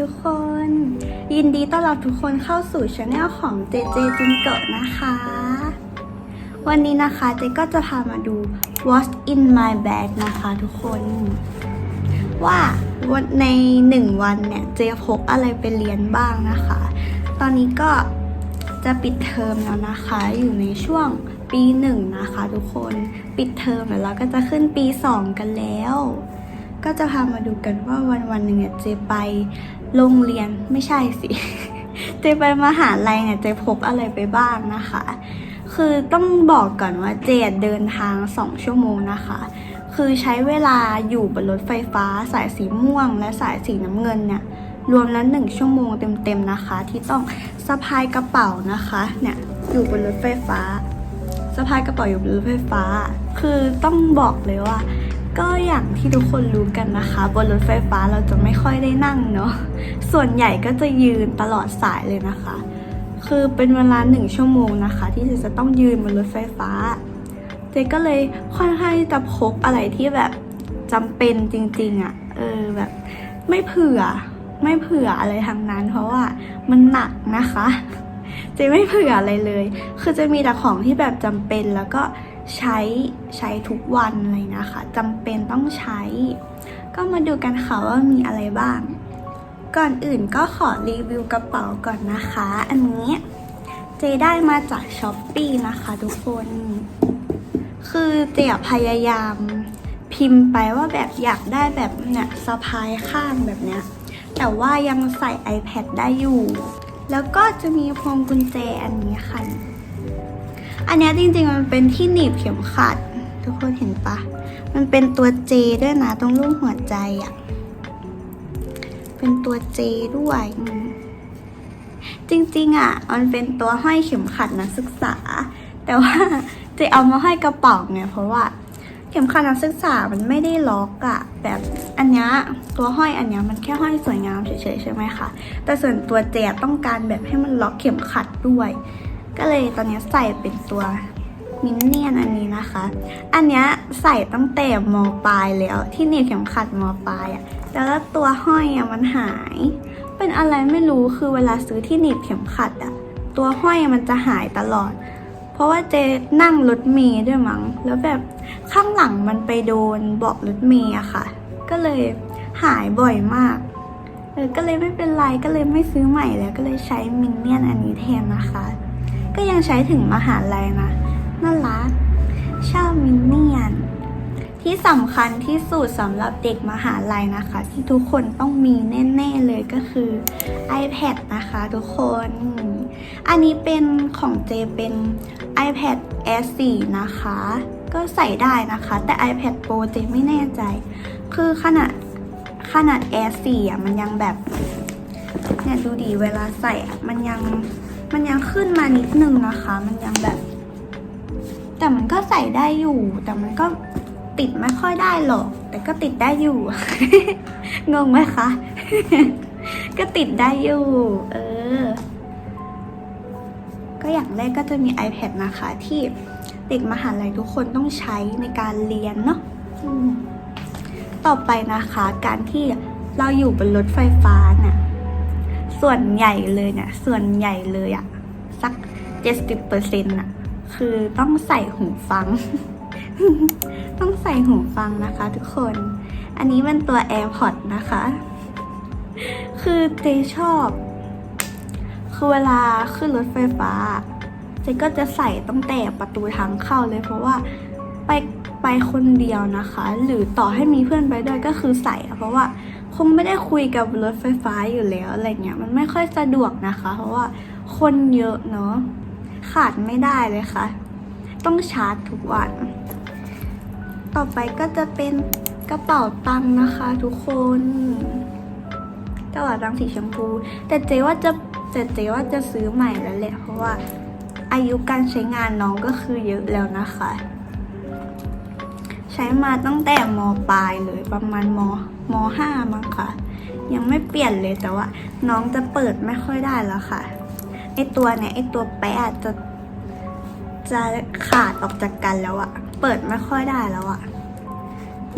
ทุกคน ยินดีต้อนรับทุกคนเข้าสู่ช anel ของเจเจจินเกิดนะคะ วันนี้นะคะเจก็จะพามาดู What's in my bag นะคะทุกคน ว่าวันในหนึ่งวันเนี่ยเจพกอะไรไปเรียนบ้างนะคะ ตอนนี้ก็จะปิดเทอมแล้วนะคะ อยู่ในช่วงปีหนึ่งนะคะทุกคนปิดเทอมแล้วเราก็จะขึ้นปีสองกันแล้วก็จะพามาดูกันว่าวันวันหนึ่งเนี่ยเจไป โรงเรียนไม่ใช่สิเจไปมหาลัยเนี่ยเจพกอะไรไปบ้างนะคะ คือต้องบอกก่อนว่าเจเดินทางสองชั่วโมงนะคะ คือใช้เวลาอยู่บนรถไฟฟ้าสายสีม่วง และสายสีน้ำเงินเนี่ยรวมแล้วหนึ่งชั่วโมงเต็มๆนะคะ ที่ต้องสะพายกระเป๋านะคะเนี่ยอยู่บนรถไฟฟ้าสะพายกระเป๋าอยู่บนรถไฟฟ้า คือต้องบอกเลยว่า ก็อย่างที่ทุกคนรู้กันนะคะ บนรถไฟฟ้าเราจะไม่ค่อยได้นั่งเนาะส่วนใหญ่ก็จะยืนตลอดสายเลยนะคะ คือเป็นเวลาหนึ่งชั่วโมงนะคะ ที่จะต้องยืนบนรถไฟฟ้า เจก็เลยค่อนข้างจะพกอะไรที่แบบจำเป็นจริงๆอะ่ะเออแบบไม่เผื่อไม่เผื่ออะไรทางนั้น เพราะว่ามันหนักนะคะเจไม่เผื่ออะไรเลย คือจะมีแต่ของที่แบบจำเป็นแล้วก็ ใช้ใช้ทุกวันอะไรนะคะจำเป็นต้องใช้ ก็มาดูกันค่ะว่ามีอะไรบ้าง ก่อนอื่นก็ขอรีวิวกระเป๋าก่อนนะคะ อันนี้เจได้มาจากช้อปปีนะคะทุกคน คือเจพยายามพิมพ์ไปว่าแบบอยากได้แบบเนี่ยสะพายข้างแบบเนี้ยแต่ว่ายังใส่ iPad ได้อยู่ แล้วก็จะมีพวงกุญแจอันนี้ค่ะ อันนี้จริงๆมันเป็นที่หนีบเข็มขัด ทุกคนเห็นปะมันเป็นตัว J ด้วยนะตรงรูปหัวใจอะ่ะ เป็นตัว J ด้วยจริงๆอะ มันเป็นตัวห้อยเข็มขัดนักศึกษา แต่ว่าเจเอามาห้อยกระเป๋าไงเพราะว่า เข็มขัดนักศึกษามันไม่ได้ล็อกอะแบบอันนี้ตัวห้อยอันนี้มันแค่ห้อยสวยงามเฉยๆใช่ไหมคะแต่ส่วนตัวเจต้องการแบบให้มันล็อกเข็มขัดด้วย ก็เลยตอนนี้ใส่เป็นตัวมินเนี่ยนอันนี้นะคะ อันเนี้ยใส่ตั้งแต่มปลายแล้วที่หนีบเข็มขัดมปลายอะแล้วตัวห้อยอะมันหาย เป็นอะไรไม่รู้คือเวลาซื้อที่หนีบเข็มขัดอะตัวห้อยมันจะหายตลอด เพราะว่าเจนั่งรถเมย์ด้วยมั้ง แล้วแบบข้างหลังมันไปโดนเบาะรถเมย์อะค่ะ ก็เลยหายบ่อยมากเออก็เลยไม่เป็นไรก็เลยไม่ซื้อใหม่แล้วก็เลยใช้มินเนี่ยนอันนี้แทนนะคะ ก็ยังใช้ถึงมหาลัยนะน่ารักชอบมินเนี่ยน ที่สำคัญที่สุดสำหรับเด็กมหาลัยนะคะ ที่ทุกคนต้องมีแน่ ๆ เลยก็คือ iPad นะคะทุกคน อันนี้เป็นของเจเป็น iPad Air 4 นะคะ ก็ใส่ได้นะคะ แต่ iPad Pro เจไม่แน่ใจ คือขนาดขนาด Air 4อะมันยังแบบเนี่ยดูดีเวลาใส่มันยัง มันยังขึ้นมานิดนึงนะคะ มันยังแบบ แต่มันก็ใส่ได้อยู่ แต่มันก็ติดไม่ค่อยได้หรอก แต่ก็ติดได้อยู่ งงไหมคะ ก็ติดได้อยู่ เออ ก็อย่างแรกก็จะมี iPad นะคะ ที่เด็กมหาลัยทุกคนต้องใช้ในการเรียนเนาะต่อไปนะคะ การที่เราอยู่บนรถไฟฟ้าเนี่ย ส่วนใหญ่เลยเนี่ย ส่วนใหญ่เลยอะสัก70%อร์เซ็นต์อะคือต้องใส่หูฟัง ต้องใส่หูฟังนะคะทุกคน อันนี้เป็นตัว AirPods นะคะ คือเจชอบ คือเวลาขึ้นรถไฟฟ้า เจก็จะใส่ตั้งแต่ประตูทางเข้าเลยเพราะว่าไปไปคนเดียวนะคะ หรือต่อให้มีเพื่อนไปด้วยก็คือใส่เพราะว่า คงไม่ได้คุยกับรถไฟฟ้าอยู่แล้วอะไรเงี้ยมันไม่ค่อยสะดวกนะคะ เพราะว่าคนเยอะเนาะขาดไม่ได้เลยค่ะ ต้องชาร์จทุกวัน ต่อไปก็จะเป็นกระเป๋าตังค์นะคะทุกคนกระเป๋าตังค์สีชมพู แต่เจว่าจะแต่เจว่าจะซื้อใหม่แล้วแหละเพราะว่าอายุการใช้งานน้องก็คือเยอะแล้วนะคะ ใช้มาตั้งแต่มปลายเลยประมาณม มห้ามั้งค่ะ ยังไม่เปลี่ยนเลยแต่ว่า น้องจะเปิดไม่ค่อยได้แล้วค่ะไอตัวเนี่ยไอตัวแปะจะจะขาดออกจากกันแล้วอะเปิดไม่ค่อยได้แล้วอะ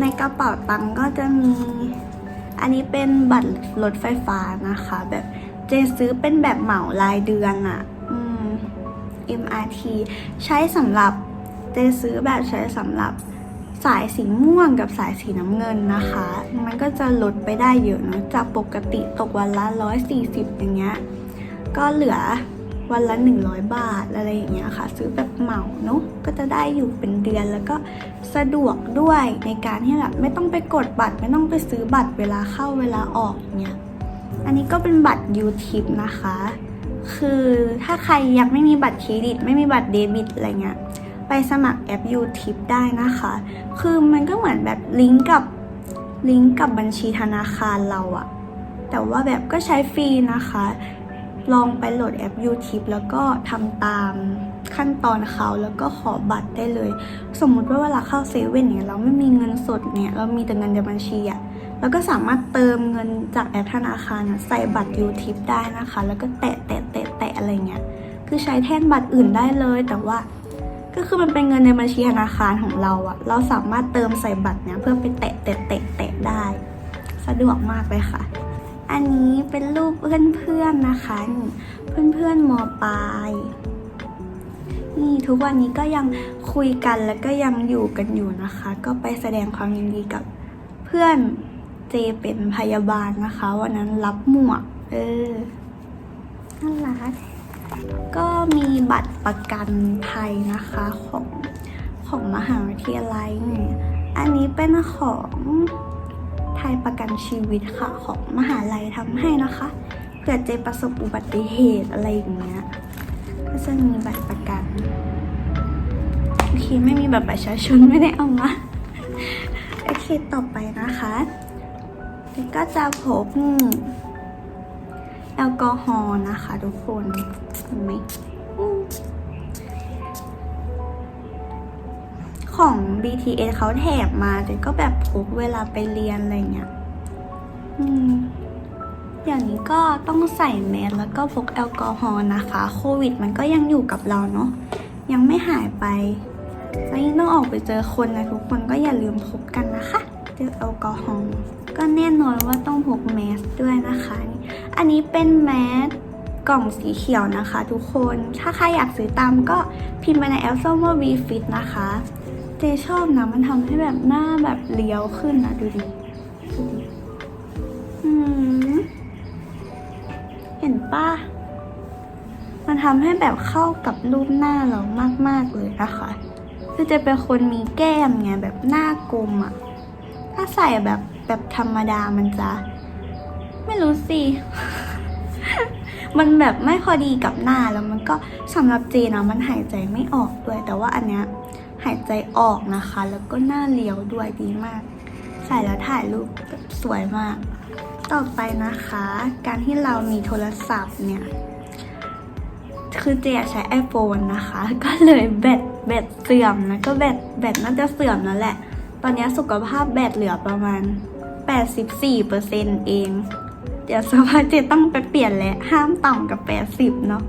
ในกระเป๋าตังก็จะมี อันนี้เป็นบัตรรถไฟฟ้านะคะ แบบเจซื้อเป็นแบบเหมารายเดือนอะอืม MRT ใช้สำหรับเจซื้อแบบใช้สำหรับ สายสีม่วงกับสายสีน้ำเงินนะคะ มันก็จะลดไปได้เยอะเนอะจากปกติตกวันละ 140 อย่างเงี้ย ก็เหลือวันละ 100 บาทอะไรอย่างเงี้ยค่ะ ซื้อแบบเหมาเนอะก็จะได้อยู่เป็นเดือนแล้วก็สะดวกด้วยในการที่แบบไม่ต้องไปกดบัตร ไม่ต้องไปซื้อบัตรเวลาเข้าเวลาออกอย่างเงี้ยอันนี้ก็เป็นบัตร u t i p นะคะ คือถ้าใครยังไม่มีบัตรเครดิต ไม่มีบัตรเดบิตอะไรเงี้ย ไปสมัครแอป u t i p ได้นะคะ คือมันก็เหมือนแบบลิงก์กับลิงก์กับบัญชีธนาคารเราอะแต่ว่าแบบก็ใช้ฟรีนะคะ ลองไปโหลดแอป u t i p แล้วก็ทำตามขั้นตอนเขาแล้วก็ขอบัตรได้เลย สมมุติว่าเวลาเข้าเซเว่นเนี่ยเราไม่มีเงินสดเนี่ยเรามีแต่เงินในบัญชีอะแล้วก็สามารถเติมเงินจากแอปธนาคารอะใส่บัตร u t i p ได้นะคะ แล้วก็แตะแตะแตะแตะอะไรเงี้ยคือใช้แทนบัตรอื่นได้เลยแต่ว่า ก็คือมันเป็นเงินในบัญชีธนาคารของเราอะเราสามารถเติมใส่บัตรเนี่ยเพื่อไปแตะแตะแตะแตะได้ สะดวกมากเลยค่ะ อันนี้เป็นรูปเพื่อนๆนะคะนี่เพื่อนๆมปลายนี่ทุกวันนี้ก็ยังคุยกันแล้วก็ยังอยู่กันอยู่นะคะ ก็ไปแสดงความยินดีกับเพื่อนเจเป็นพยาบาลนะคะ วันนั้นรับหมวก เออน่ารัก ก็มีบัตรประกันภัยนะคะของของมหาวิทยาลัยเนี่ยอันนี้เป็นของไทยประกันชีวิตค่ะของมหาลัยทำให้นะคะเผื่อเจประสบอุบัติเหตุอะไรอย่างเงี้ย ก็จะมีบัตรประกันโอเคไม่มีบัตรประชาชนไม่ได้เอามาโอเคต่อไปนะคะ ก็จะพกนี่ แอลกอฮอล์นะคะทุกคนเห็นไหมของ BTS เขาแถบมาแต่ก็แบบพกเวลาไปเรียนอะไรเงี้ยอืมอย่างนี้ก็ต้องใส่แมสแล้วก็พกแอลกอฮอล์นะคะ โควิดมันก็ยังอยู่กับเราเนาะยังไม่หายไปแล้วยิ่งต้องออกไปเจอคนนะทุกคนก็อย่าลืมพกกันนะคะเจอแอลกอฮอล์ก็แน่นอนว่าต้องพกแมสด้วยนะคะ อันนี้เป็นแมสกล่องสีเขียวนะคะทุกคน ถ้าใครอยากซื้อตามก็พิมพ์ไปในแอปส้มว่า VFit นะคะ เจชอบนะ มันทำให้แบบหน้าแบบเลี้ยวขึ้นนะดูดิเห็นปะมันทำให้แบบเข้ากับรูปหน้าเรามาก ๆ เลยนะคะคือจะเป็นคนมีแก้มไงแบบหน้ากลมอะถ้าใส่แบบแบบธรรมดามันจะ ไม่รู้สิ มันแบบไม่พอดีกับหน้าแล้วมันก็สำหรับเจนะมันหายใจไม่ออกด้วย แต่ว่าอันเนี้ยหายใจออกนะคะ แล้วก็หน้าเลี้ยวด้วยดีมาก ใส่แล้วถ่ายรูปแบบสวยมาก ต่อไปนะคะ การที่เรามีโทรศัพท์เนี่ย คือเจอใช้ iPhone นะคะ ก็เลยแบตแบตเสื่อมนะก็แบตแบตน่าจะเสื่อมแล้วแหละ ตอนนี้สุขภาพแบตเหลือประมาณ 84%เอง เดี๋ยวสภาพเจต้องไปเปลี่ยนแล้วห้ามต่ำกับ 80 เนาะ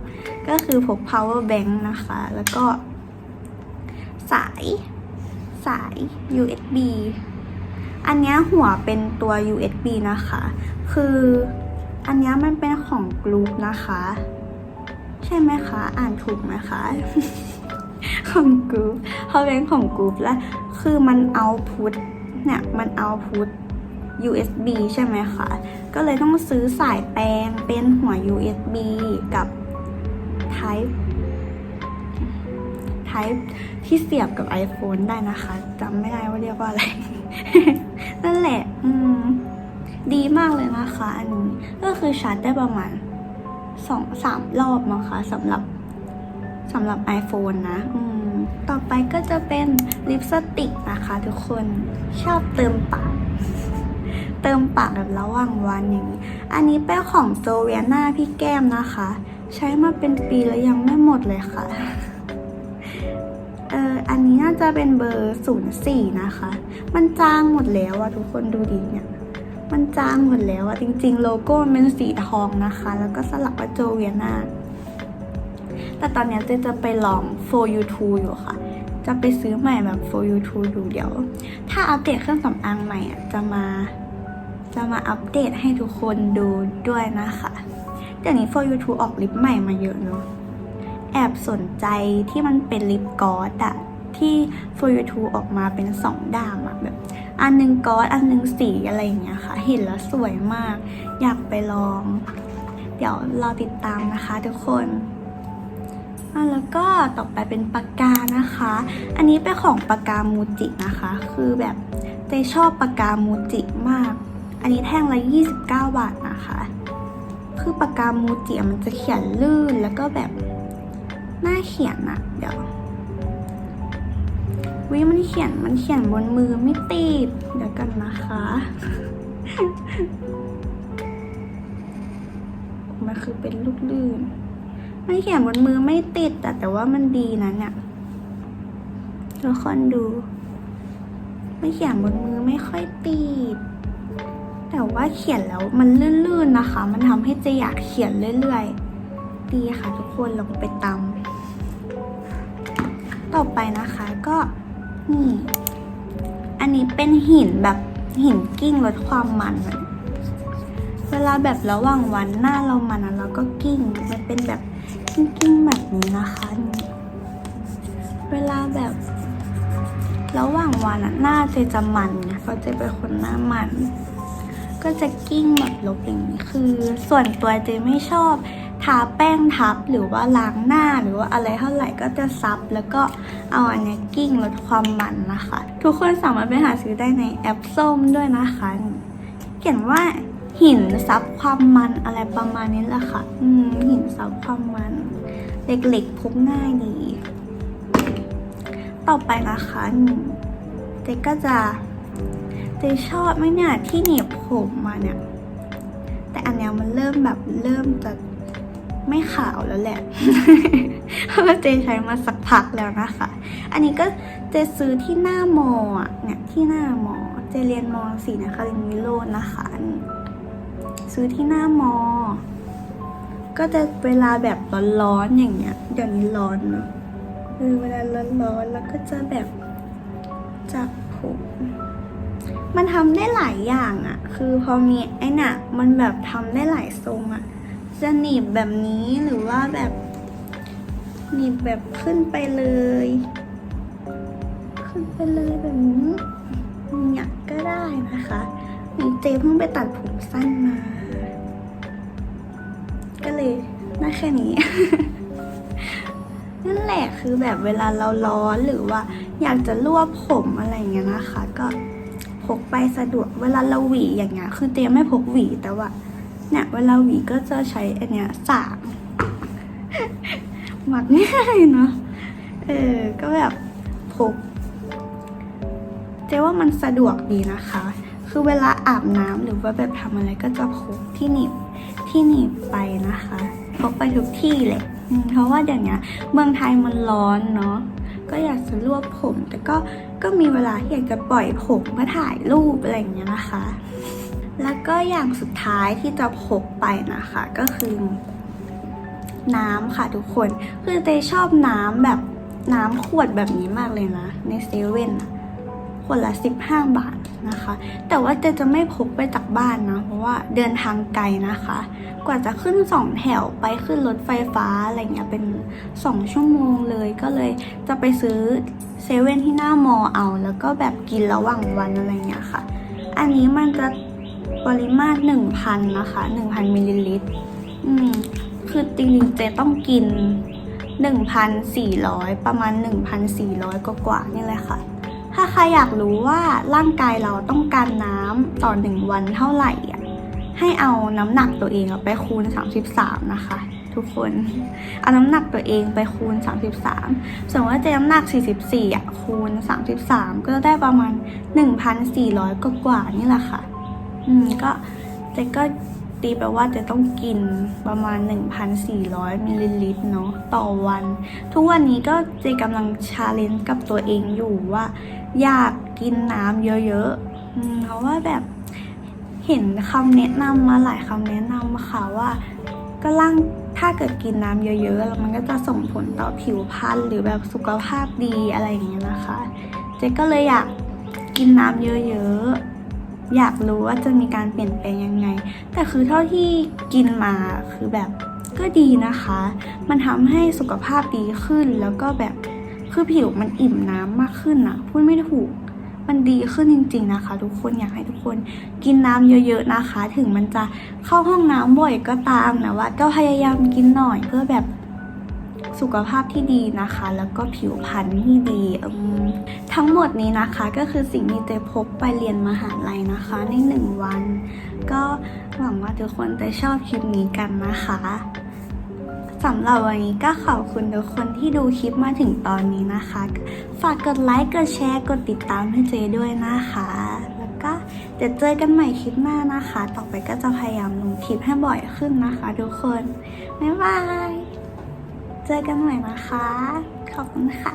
ก็คือพก power bank นะคะ แล้วก็ สายสาย USB อันนี้หัวเป็นตัว USB นะคะ คืออันนี้มันเป็นของกรุ๊ปนะคะ ใช่ไหมคะ อ่านถูกไหมคะ ของกรุ๊ปเขาเป็นของกรุ๊ปแล้วคือมันเอาพุทเนี่ย มันเอาพุท USB ใช่ไหมคะ ก็เลยต้องซื้อสายแปลงเป็นหัว USB กับ Type Type ที่เสียบกับ iPhone ได้นะคะจำไม่ได้ว่าเรียกว่าอะไร นั่นแหละอืมดีมากเลยนะคะอันนี้ ก็คือชาร์จได้ประมาณสองสามรอบมั้งคะสำหรับสำหรับ iPhone นะ อืม ต่อไปก็จะเป็นลิปสติกนะคะทุกคน ชอบเติมปาก เติมปากแบบระหว่างวันอย่างนี้ อันนี้เป็นของโซเวียนาพี่แก้มนะคะ ใช้มาเป็นปีแล้วยังไม่หมดเลยค่ะ เอออันนี้น่าจะเป็นเบอร์ศูนย์สี่นะคะ มันจางหมดแล้วอะทุกคนดูดีเนี่ย มันจางหมดแล้วอะจริง ๆ โลโก้มันเป็นสีทองนะคะ แล้วก็สลักว่าโจเวียนาแต่ตอนนี้เจะจะไปลอง for you two อยู่ค่ะ จะไปซื้อใหม่แบบ for you two ดูเดี๋ยว ถ้าอัปเดตเครื่องสำอางใหม่อะจะมา จะมาอัปเดตให้ทุกคนดูด้วยนะคะเดี๋ยวนี้ for you to ออกลิปใหม่มาเยอะเนาะแอบสนใจที่มันเป็นลิปกอสอะที่ for you to ออกมาเป็นสองด้ามอะแบบ อันหนึงกอสอันหนึงสีอะไรอย่างเงี้ยค่ะ เห็นแล้วสวยมาก อยากไปลอง เดี๋ยวรอติดตามนะคะทุกคนแล้วก็ต่อไปเป็นปากกานะคะ อันนี้เป็นของปากกามูจินะคะ คือแบบเจชอบปากกามูจิมาก อันนี้แท่งละ 29 บาทนะคะ คือปากกามูจิมันจะเขียนลื่นแล้วก็แบบน่าเขียนอะเดี๋ยววิมันเขียนมันเขียนบนมือไม่ติดเดี๋ยวกันนะคะมันคือเป็นลูกลื่นมันเขียนบนมือไม่ติดแต่แต่ว่ามันดีนะเนี่ยทุกคนดู ไมันเขียนบนมือไม่ค่อยติด แต่ว่าเขียนแล้วมันลื่นๆนะคะ มันทำให้เจอยากเขียนเรื่อยๆ ดีค่ะทุกคนลองไปตามต่อไปนะคะก็นี่อันนี้เป็นหินแบบหินกิ้งลดความมัน เวลาแบบระหว่างวันหน้าเรามันอะเราก็กิ้งมันเป็นแบบกิ้งๆแบบนี้นะคะเวลาแบบระหว่างวันอะหน้าเจจะมันไงเพราะเจเป็นคนหน้ามัน ก็จะกิ้งแบบลบอย่างนี้คือ ส่วนตัวเจไม่ชอบทาแป้งทับหรือว่าล้างหน้าหรือว่าอะไรเท่าไหร่ก็จะซับ แล้วก็เอาอันนี้กิ้งลดความมันนะคะ ทุกคนสามารถไปหาซื้อได้ในแอปส้มด้วยนะคะ เขียนว่าหินซับความมันอะไรประมาณนี้แหละค่ะ อืมหินซับความมัน เล็กๆพกง่ายดี ต่อไปนะคะเจก็จะ เจชอบไหมเนี่ยที่หนีบผมมาเนี่ย แต่อันเนี้ยมันเริ่มแบบเริ่มจะไม่ขาวแล้วแหละเพราะว่าเจใช้มาสักพักแล้วนะคะ อันนี้ก็เจซื้อที่หน้ามออะเนี่ยที่หน้ามอ เจเรียนมอสีนะคะเรียนวิโรนะคะนี่ซื้อที่หน้ามอ ก็จะเวลาแบบร้อนๆอย่างเงี้ยเดี๋ยวนี้ร้อนเนอะเออเวลาร้อนๆแล้วก็จะแบบจับผม มันทำได้หลายอย่างอะคือพอมีไอ้น่ะ มันแบบทำได้หลายทรงอะจะหนีบแบบนี้หรือว่าแบบ หนีบแบบขึ้นไปเลย ขึ้นไปเลยแบบนี้เนี่ยก็ได้นะคะนี่เจเพิ่งไปตัดผมสั้นมา ก็เลยได้แค่นี้นั่นแหละคือแบบเวลาเราร้อนหรือว่า อยากจะรวบผมอะไรเงี้ยนะคะ ก็ พกไปสะดวกเวลาเราหวีอย่างเงี้ย คือเตรียมไม่พกหวีแต่ว่าเนี่ยเวลาหวีก็จะใช้อันเนี้ยสางหมักง่ายเนาะเออ ก็แบบพกเจ๊ว่ามันสะดวกดีนะคะ คือเวลาอาบน้ำหรือว่าแบบทำอะไรก็จะพกที่หนีบที่หนีบไปนะคะพกไปทุกที่เลยเพราะว่าเดี๋ยวนี้ย เมืองไทยมันร้อนเนาะก็อยากจะรวบผมแต่ก็ ก็มีเวลาที่อยากจะปล่อยผมมาถ่ายรูปอะไรอย่างเงี้ยนะคะ แล้วก็อย่างสุดท้ายที่จะพกไปนะคะ ก็คือ น้ำค่ะทุกคน คือเตชอบน้ำแบบน้ำขวดแบบนี้มากเลยนะ ในเซเว่นอะ ขวดละ 15 บาทนะคะ แต่ว่าเจจะไม่พกไปจากบ้านนะเพราะว่าเดินทางไกลนะคะ กว่าจะขึ้นสองแถวไปขึ้นรถไฟฟ้าอะไรเงี้ยเป็นสองชั่วโมงเลยก็เลยจะไปซื้อเซเว่นที่หน้ามอเอา แล้วก็แบบกินระหว่างวันอะไรเงี้ยค่ะ อันนี้มันจะปริมาตร 1,000 นะคะ 1,000มิลลิลิตรอืมคือจริงๆเจต้องกิน 1,400 ประมาณ 1,400 กว่าๆนี่เลยค่ะ รอยากรู้ว่าร่างกายเราต้องการน้ำต่อ1วันเท่าไหร่อะให้เอาน้ำหนักตัวเองไปคูณ 33 นะคะ ทุกคนเอาน้ำหนักตัวเองไปคูณ 33สมมติว่าเจน้ำหนัก 44อะคูณ 33 ก็จะได้ประมาณ 1,400กว่านี่แหละค่ะ อืมก็เจก็ตีแปลว่าจะต้องกินประมาณ 1,400 มิลลิลิตรเนาะต่อวัน ทุกวันนี้ก็เจกำลังชาเลนจ์กับตัวเองอยู่ว่า อยากกินน้ำเยอะๆเพราะว่าแบบเห็นคำแนะนำมาหลายคำแนะนำค่ะว่า ก็ร่างถ้าเกิดกินน้ำเยอะๆแล้วมันก็จะส่งผลต่อผิวพรรณหรือแบบสุขภาพดีอะไรอย่างเงี้ยนะคะ เจ๊ก็เลยอยากกินน้ำเยอะๆ อยากรู้ว่าจะมีการเปลี่ยนแปลงยังไง แต่คือเท่าที่กินมาคือแบบก็ดีนะคะ มันทำให้สุขภาพดีขึ้นแล้วก็แบบ คือผิวมันอิ่มน้ำมากขึ้นอะพูดไม่ถูก มันดีขึ้นจริง ๆนะคะ ทุกคนอยากให้ทุกคนกินน้ำเยอะ ๆนะคะ ถึงมันจะเข้าห้องน้ำบ่อยก็ตามนะว่าก็พยายามกินหน่อยเพื่อแบบสุขภาพที่ดีนะคะ แล้วก็ผิวพรรณที่ดี ทั้งหมดนี้นะคะก็คือสิ่งที่เจพบไปเรียนมหาลัยนะคะในหนึ่งวัน ก็หวังว่าทุกคนจะชอบคลิปนี้กันนะคะ สำหรับวันนี้ก็ขอบคุณทุกคนที่ดูคลิปมาถึงตอนนี้นะคะ ฝากกดไลค์ กดแชร์ กดติดตามให้เจด้วยนะคะ แล้วก็จะเจอกันใหม่คลิปหน้านะคะ ต่อไปก็จะพยายามลงคลิปให้บ่อยขึ้นนะคะทุกคน บ๊ายบาย เจอกันใหม่นะคะ ขอบคุณค่ะ